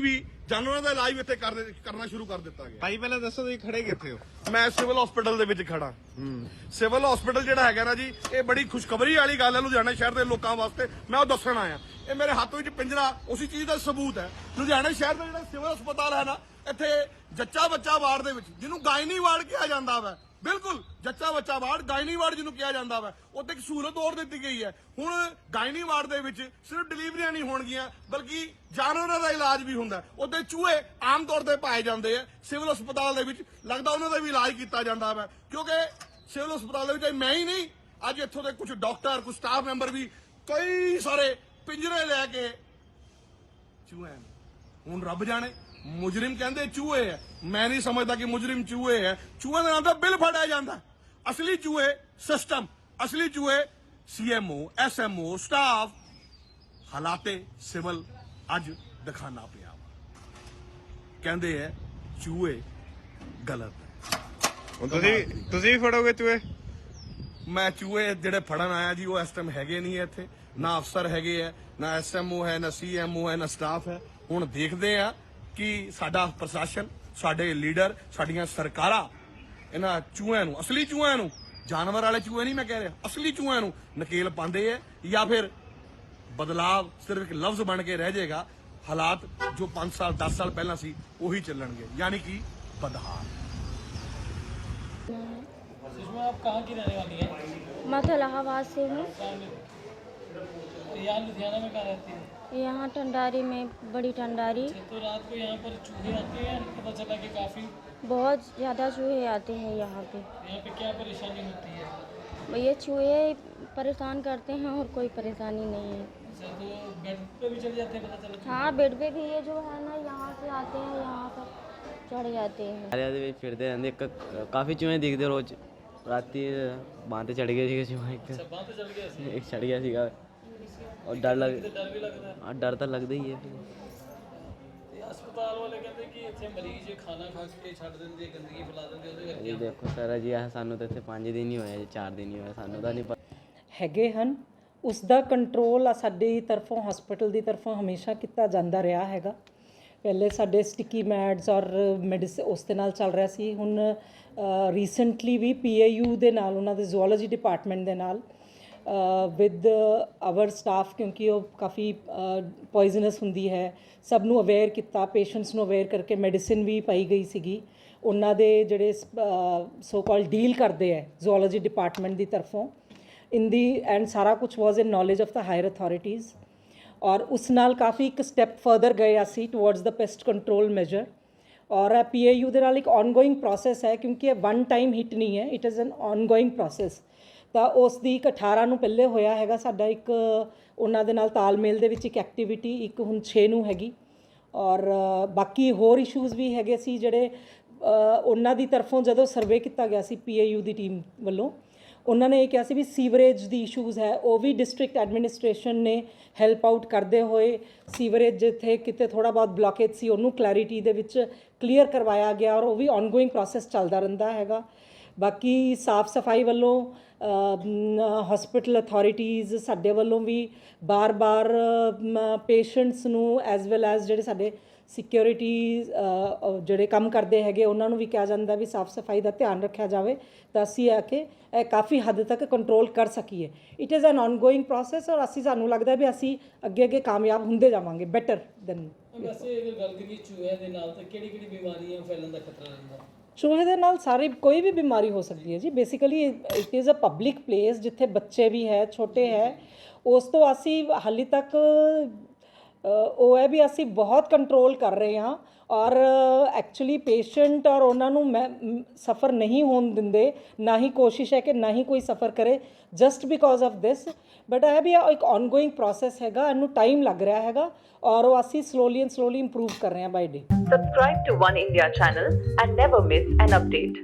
ਵੀ ਜਾਨਵਰਾਂ ਦਾ ਇਲਾਜ ਵੀ ਇੱਥੇ ਕਰ- ਕਰਨਾ ਸ਼ੁਰੂ ਕਰ ਦਿੱਤਾ ਗਿਆ। ਭਾਈ ਪਹਿਲਾਂ ਦੱਸੋ ਤੁਸੀਂ ਖੜੇ ਕਿੱਥੇ ਹੋ? ਮੈਂ ਸਿਵਲ ਹਸਪੀਟਲ ਦੇ ਵਿੱਚ ਖੜਾ। ਸਿਵਲ ਹਸਪੀਟਲ ਜਿਹੜਾ ਹੈਗਾ ਨਾ ਜੀ ਇਹ ਬੜੀ ਖੁਸ਼ਖਬਰੀ ਵਾਲੀ ਗੱਲ ਹੈ ਲੁਧਿਆਣਾ ਸ਼ਹਿਰ ਦੇ ਲੋਕਾਂ ਵਾਸਤੇ। ਮੈਂ ਉਹ ਦੱਸਣ ਆਇਆ। ਇਹ ਮੇਰੇ ਹੱਥ ਵਿੱਚ ਪਿੰਜਰਾ ਉਸੇ ਚੀਜ਼ ਦਾ ਸਬੂਤ ਹੈ। ਲੁਧਿਆਣਾ ਸ਼ਹਿਰ ਦਾ ਜਿਹੜਾ ਸਿਵਲ ਹਸਪਤਾਲ ਹੈ ਨਾ ਇੱਥੇ ਜੱਚਾ ਬੱਚਾ ਵਾਰਡ ਦੇ ਵਿੱਚ ਜਿਹਨੂੰ ਗਾਇਨੀ ਵਾਰਡ ਕਿਹਾ ਜਾਂਦਾ ਵਾ ਬਿਲਕੁਲ, ਜੱਚਾ ਬੱਚਾ ਵਾਰਡ, ਗਾਇਨੀ ਵਾਰਡ ਜਿਹਨੂੰ ਕਿਹਾ ਜਾਂਦਾ ਵਾ, ਉੱਥੇ ਇੱਕ ਸਹੂਲਤ ਹੋਰ ਦਿੱਤੀ ਗਈ ਹੈ। ਹੁਣ ਗਾਇਨੀ ਵਾਰਡ ਦੇ ਵਿੱਚ ਸਿਰਫ ਡਿਲੀਵਰੀਆਂ ਨਹੀਂ ਹੋਣਗੀਆਂ, ਬਲਕਿ ਜਾਨਵਰਾਂ ਦਾ ਇਲਾਜ ਵੀ ਹੁੰਦਾ ਉੱਥੇ ਚੂਹੇ ਆਮ ਤੌਰ ਤੇ ਪਾਏ ਜਾਂਦੇ ਆ, ਸਿਵਲ ਹਸਪਤਾਲ ਦੇ ਵਿੱਚ ਲੱਗਦਾ ਉਹਨਾਂ ਦਾ ਵੀ ਇਲਾਜ ਕੀਤਾ ਜਾਂਦਾ ਵਾ, ਕਿਉਂਕਿ ਸਿਵਲ ਹਸਪਤਾਲ ਦੇ ਵਿੱਚ ਮੈਂ ਹੀ ਨਹੀਂ, ਅੱਜ ਇੱਥੋਂ ਦੇ ਕੁਝ ਡਾਕਟਰ ਕੁਝ ਸਟਾਫ ਮੈਂਬਰ ਵੀ ਕਈ ਸਾਰੇ ਪਿੰਜਰੇ ਲੈ ਕੇ ਚੂਹੇ ਹੁਣ ਰੱਬ ਜਾਣੇ ਮੁਜਰਮ ਕਹਿੰਦੇ ਚੂਹੇ ਹੈ ਮੈਂ ਨਹੀਂ ਸਮਝਦਾ ਕਿ ਮੁਜਰਮ ਚੂਹੇ ਹੈ ਚੂਹੇ ਦੇ ਨਾਂ ਦਾ ਬਿੱਲ ਫੜਿਆ ਜਾਂਦਾ। ਅਸਲੀ ਚੂਹੇ ਸਿਸਟਮ ਅਸਲੀ ਚੂਹੇ ਸੀਐਮਓ ਐਸਐਮਓ ਸਟਾਫ ਹਾਲਾਤੇ ਸਿਵਲ ਅੱਜ ਦਿਖਾਣਾ ਪਿਆ ਕਹਿੰਦੇ ਹੈ ਚੂਹੇ ਗਲਤ ਹੁਣ ਤੁਸੀਂ ਤੁਸੀਂ ਵੀ ਫੜੋਗੇ ਚੂਹੇ? ਮੈਂ ਚੂਹੇ ਜਿਹੜੇ ਫੜਨ ਆਇਆ ਜੀ ਉਹ ਇਸ ਟਾਈਮ ਹੈਗੇ ਨਹੀਂ ਇੱਥੇ। ਨਾ ਅਫਸਰ ਹੈਗੇ ਆ ਨਾ ਐਸਐਮਓ ਹੈ ਨਾ ਸੀਐਮਓ ਹੈ ਨਾ ਸਟਾਫ ਹੈ। ਹੁਣ ਦੇਖਦੇ ਆ ਕਿ ਸਾਡਾ ਪ੍ਰਸ਼ਾਸਨ ਸਾਡੇ ਲੀਡਰ ਸਾਡੀਆਂ ਸਰਕਾਰਾਂ ਇਹਨਾਂ ਚੂਹਿਆਂ ਨੂੰ ਅਸਲੀ ਚੂਹਿਆਂ ਨੂੰ ਜਾਨਵਰ ਵਾਲੇ ਚੂਹੇ ਨਹੀਂ ਮੈਂ ਕਹਿ ਰਿਹਾ ਅਸਲੀ ਚੂਹਿਆਂ ਨੂੰ ਨਕੇਲ ਪਾਉਂਦੇ ਆ ਜਾਂ ਫਿਰ ਬਦਲਾਵ ਸਿਰਫ ਇੱਕ ਲਫ਼ਜ਼ ਬਣ ਕੇ ਰਹਿ ਜਾਏਗਾ ਹਾਲਾਤ ਜੋ 5 ਸਾਲ 10 ਸਾਲ ਪਹਿਲਾਂ ਸੀ ਉਹੀ ਚੱਲਣਗੇ ਯਾਨੀ ਕਿ ਬਦਹਾਲ सुषमा आप कहाँ की रहने वाली हैं मैं तो इलाहाबाद से हूँ यहाँ लुधियाना में कहाँ रहती है? यहाँ टंडारी में बड़ी ठंडारी। अच्छा, तो रात को यहाँ पर चूहे आते हैं पता चला कि काफ़ी बहुत ज़्यादा चूहे आते हैं यहाँ पे। यहाँ पे क्या परेशानी होती है? भैया चूहे परेशान करते हैं और कोई परेशानी नहीं है। अच्छा, तो बेड पे भी चले जाते हैं पता चला हाँ बेड पे भी ये जो है ना यहाँ से आते हैं यहाँ पर चढ़ जाते हैं। अरे फिरते रहते काफ़ी चूहे दिखते रोज। रात बांधे चढ़ गए चूहे। अच्छा, चढ़ गया ਔਰ ਡਰ ਲੱਗ ਹਾਂ ਡਰ ਤਾਂ ਲੱਗਦਾ ਹੀ ਹੈ। ਤੇ ਹਸਪਤਾਲ ਵਾਲੇ ਕਹਿੰਦੇ ਕਿ ਇੱਥੇ ਮਰੀਜ਼ ਖਾਣਾ ਖਾ ਕੇ ਛੱਡ ਦਿੰਦੇ ਗੰਦਗੀ ਫੈਲਾ ਦਿੰਦੇ ਉਹਦੇ ਕਰਕੇ ਦੇਖੋ ਸਾਰਾ ਜੀ ਆਹ ਸਾਨੂੰ ਤਾਂ ਇੱਥੇ 5 ਦਿਨ ਹੀ ਹੋਏ ਜੀ 4 ਦਿਨ ਹੀ ਹੋਏ ਸਾਨੂੰ ਤਾਂ ਹੈਗੇ ਹਨ। ਉਸ ਕੰਟਰੋਲ ਆ ਤਰਫੋਂ ਹਸਪੀਟਲ ਦੀ ਤਰਫੋਂ ਹਮੇਸ਼ਾ ਕੀਤਾ ਜਾਂਦਾ ਰਿਹਾ ਹੈਗਾ। ਪਹਿਲੇ ਸਾਡੇ ਸਟਿੱਕੀ ਮੈਡਸ ਔਰ ਮੈਡੀਸ ਉਸ ਦੇ ਨਾਲ ਚੱਲ ਰਿਹਾ ਸੀ। ਹੁਣ ਰੀਸੈਂਟਲੀ ਵੀ ਪੀਏਯੂ ਦੇ ਨਾਲ ਉਹਨਾਂ ਦੇ ਜ਼ੂਓਲੋਜੀ ਡਿਪਾਰਟਮੈਂਟ ਦੇ ਨਾਲ ਵਿਦ ਆਵਰ ਸਟਾਫ ਕਿਉਂਕਿ ਉਹ ਕਾਫੀ ਪੋਇਜ਼ਨਸ ਹੁੰਦੀ ਹੈ। ਸਭ ਨੂੰ ਅਵੇਅਰ ਕੀਤਾ ਪੇਸ਼ੈਂਟਸ ਨੂੰ ਅਵੇਅਰ ਕਰਕੇ ਮੈਡੀਸਿਨ ਵੀ ਪਾਈ ਗਈ ਸੀਗੀ। ਉਹਨਾਂ ਦੇ ਜਿਹੜੇ ਸੋ ਕਾਲ ਡੀਲ ਕਰਦੇ ਹੈ ਜ਼ੂਓਲੋਜੀ ਡਿਪਾਰਟਮੈਂਟ ਦੀ ਤਰਫੋਂ। ਇਨ ਦੀ ਐਂਡ ਸਾਰਾ ਕੁਝ was in knowledge of the higher authorities ਔਰ ਉਸ ਨਾਲ ਕਾਫੀ ਇੱਕ ਸਟੈਪ ਫਰਦਰ ਗਏ ਅਸੀਂ towards the pest control measure ਔਰ ਇਹ ਪੀਏਯੂ ਦੇ ਨਾਲ ਇੱਕ ਆਨਗੋਇੰਗ ਪ੍ਰੋਸੈਸ ਹੈ, ਕਿਉਂਕਿ ਇਹ ਵਨ ਟਾਈਮ ਹਿੱਟ ਨਹੀਂ ਹੈ it is an ongoing process ਤਾਂ ਉਸ ਦੀ ਇੱਕ 18 ਨੂੰ ਪਹਿਲੇ ਹੋਇਆ ਹੈਗਾ ਸਾਡਾ ਇੱਕ ਉਹਨਾਂ ਦੇ ਨਾਲ ਤਾਲਮੇਲ ਦੇ ਵਿੱਚ ਇੱਕ ਐਕਟੀਵਿਟੀ ਇੱਕ ਹੁਣ 6 ਨੂੰ ਹੈਗੀ। ਔਰ ਬਾਕੀ ਹੋਰ ਇਸ਼ੂਜ਼ ਵੀ ਹੈਗੇ ਸੀ ਜਿਹੜੇ ਉਹਨਾਂ ਦੀ ਤਰਫੋਂ ਜਦੋਂ ਸਰਵੇ ਕੀਤਾ ਗਿਆ ਸੀ ਪੀਏਯੂ ਦੀ ਟੀਮ ਵੱਲੋਂ, ਉਹਨਾਂ ਨੇ ਇਹ ਕਿਹਾ ਸੀ ਵੀ ਸੀਵਰੇਜ ਦੀ ਇਸ਼ੂਜ਼ ਹੈ, ਉਹ ਵੀ ਡਿਸਟ੍ਰਿਕਟ ਐਡਮਿਨਿਸਟ੍ਰੇਸ਼ਨ ਨੇ ਹੈਲਪ ਆਊਟ ਕਰਦੇ ਹੋਏ ਸੀਵਰੇਜ ਜਿੱਥੇ ਕਿਤੇ ਥੋੜਾ ਬਹੁਤ ਬਲੌਕੇਜ ਸੀ, ਉਹਨੂੰ ਕਲੈਰਿਟੀ ਦੇ ਵਿੱਚ ਕਲੀਅਰ ਕਰਵਾਇਆ ਗਿਆ ਔਰ ਉਹ ਵੀ ਆਨਗੋਇੰਗ ਪ੍ਰੋਸੈਸ ਚੱਲਦਾ ਰਹਿੰਦਾ ਹੈਗਾ। ਬਾਕੀ ਸਾਫ਼ ਸਫ਼ਾਈ ਵੱਲੋਂ ਹਸਪੀਟਲ ਅਥਾਰਟੀਜ਼ ਸਾਡੇ ਵੱਲੋਂ ਵੀ ਬਾਰ-ਬਾਰ ਪੇਸ਼ੈਂਟਸ ਨੂੰ ਐਸ ਵੈਲ ਐਸ ਜਿਹੜੇ ਸਾਡੇ ਸਿਕਿਉਰਿਟੀ ਜਿਹੜੇ ਕੰਮ ਕਰਦੇ ਹੈਗੇ, ਉਹਨਾਂ ਨੂੰ ਵੀ ਕਿਹਾ ਜਾਂਦਾ ਵੀ ਸਾਫ਼ ਸਫ਼ਾਈ ਦਾ ਧਿਆਨ ਰੱਖਿਆ ਜਾਵੇ ਤਾਂ ਅਸੀਂ ਆ ਕੇ ਇਹ ਕਾਫੀ ਹੱਦ ਤੱਕ ਕੰਟਰੋਲ ਕਰ ਸਕੀਏ। It is an ongoing process ਔਰ ਅਸੀਂ, ਸਾਨੂੰ ਲੱਗਦਾ ਵੀ ਅਸੀਂ ਅੱਗੇ ਅੱਗੇ ਕਾਮਯਾਬ ਹੁੰਦੇ ਜਾਵਾਂਗੇ ਬੈਟਰ ਦੈਨ ਵੈਸੇ ਅਗਰ ਗੱਲ ਕਰੀਏ ਚੂਹਿਆਂ ਦੇ ਨਾਲ, ਤਾਂ ਕਿਹੜੀ ਕਿਹੜੀ ਬਿਮਾਰੀਆਂ ਫੈਲਣ ਦਾ ਖਤਰਾ ਰਹਿੰਦਾ? ਚੂਹੇ ਦੇ ਨਾਲ ਸਾਰੇ ਕੋਈ ਵੀ ਬਿਮਾਰੀ ਹੋ ਸਕਦੀ ਹੈ ਜੀ। Basically it is a public place ਜਿੱਥੇ ਬੱਚੇ ਵੀ ਹੈ, ਛੋਟੇ ਹੈ। ਉਸ ਤੋਂ ਅਸੀਂ ਹਾਲੇ ਤੱਕ ਉਹ ਹੈ ਵੀ ਅਸੀਂ ਬਹੁਤ ਕੰਟਰੋਲ ਕਰ ਰਹੇ ਹਾਂ ਔਰ ਐਕਚੁਅਲੀ ਪੇਸ਼ੈਂਟ ਔਰ ਉਹਨਾਂ ਨੂੰ ਮੈਂ ਸਫਰ ਨਹੀਂ ਹੋਣ ਦਿੰਦੇ, ਨਾ ਹੀ ਕੋਸ਼ਿਸ਼ ਹੈ ਕਿ ਨਾ ਹੀ ਕੋਈ ਸਫਰ ਕਰੇ just because of this but ਇਹ ਵੀ ਇੱਕ ਆਨਗੋਇੰਗ ਪ੍ਰੋਸੈਸ ਹੈਗਾ, ਇਹਨੂੰ ਟਾਈਮ ਲੱਗ ਰਿਹਾ ਹੈਗਾ, ਔਰ ਉਹ ਅਸੀਂ ਸਲੋਲੀ ਐਂਡ ਸਲੋਲੀ ਇੰਪਰੂਵ ਕਰ ਰਹੇ ਹਾਂ by day subscribe to One India channel and never miss an update.